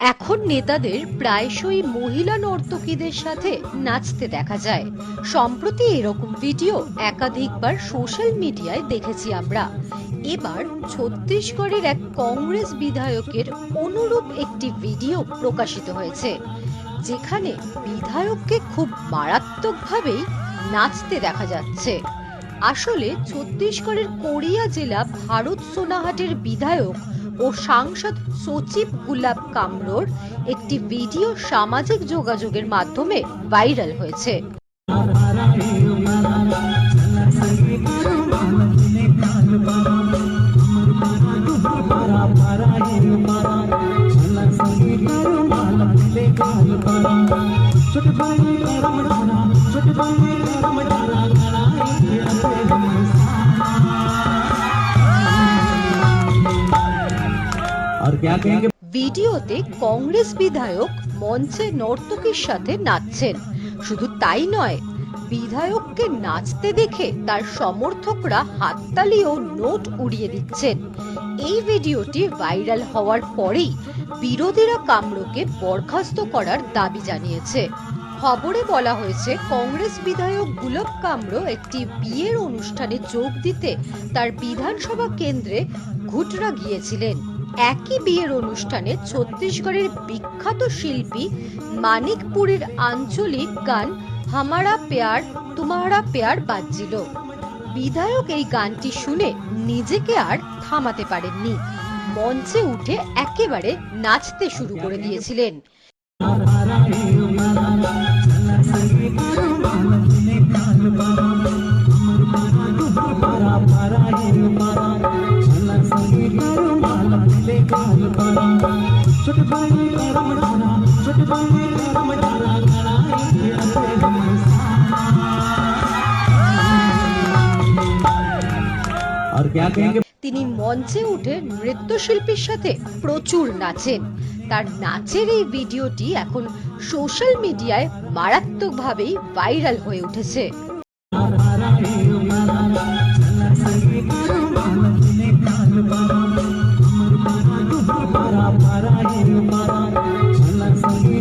এখন নেতাদের প্রায়শই মহিলা নর্তকীদের সাথে নাচতে দেখা যায়। সম্প্রতি এরকম ভিডিও একাধিকবার সোশ্যাল মিডিয়ায় দেখেছি আমরা। এবার ছত্তিশগড়ের এক কংগ্রেস বিধায়কের অনুরূপ একটি ভিডিও প্রকাশিত হয়েছে, যেখানে বিধায়ককে খুব মারাত্মকভাবেই নাচতে দেখা যাচ্ছে। আসলে ছত্তিশগড়ের কোরিয়া জেলা ভারত সোনাহাটের বিধায়ক ও সাংসদ সচিব গুলাব কামরোর একটি ভিডিও সামাজিক যোগাযোগের মাধ্যমে ভাইরাল হয়েছে। और ভিডিওতে কংগ্রেস বিধায়ক মঞ্চে নর্তকীর সাথে নাচছেন। শুধু তাই নয়, বিধায়ককে নাচতে দেখে তার সমর্থকরা হাততালি ও নোট উড়িয়ে দিচ্ছেন। এই ভিডিওটি ভাইরাল হওয়ার পরেই বিরোধীরা কামরোকে বরখাস্ত করার দাবি জানিয়েছে। খবরে বলা হয়েছে, কংগ্রেস বিধায়ক গুলব কামরো একটি বিয়ের অনুষ্ঠানে যোগ দিতে তার বিধানসভা কেন্দ্রে ঘুটরা গিয়েছিলেন। একই বিয়ের অনুষ্ঠানে ছত্তিশগড়ের বিখ্যাত শিল্পী মানিকপুরের আঞ্চলিক গান হামারা পেয়ার তুমারা পেয়ার বাজছিল। বিধায়ক এই গানটি শুনে নিজেকে আর থামাতে পারেননি। মঞ্চে উঠে একেবারে নাচতে শুরু করে দিয়েছিলেন। और क्या कहेंगे তিনি মঞ্চে উঠে নৃত্যশিল্পীর সাথে প্রচুর নাচেন তার নাচের এই ভিডিওটি এখন সোশ্যাল মিডিয়ায় মারাত্মকভাবেই ভাইরাল হয়ে উঠেছে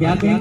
क्या कहेंगे?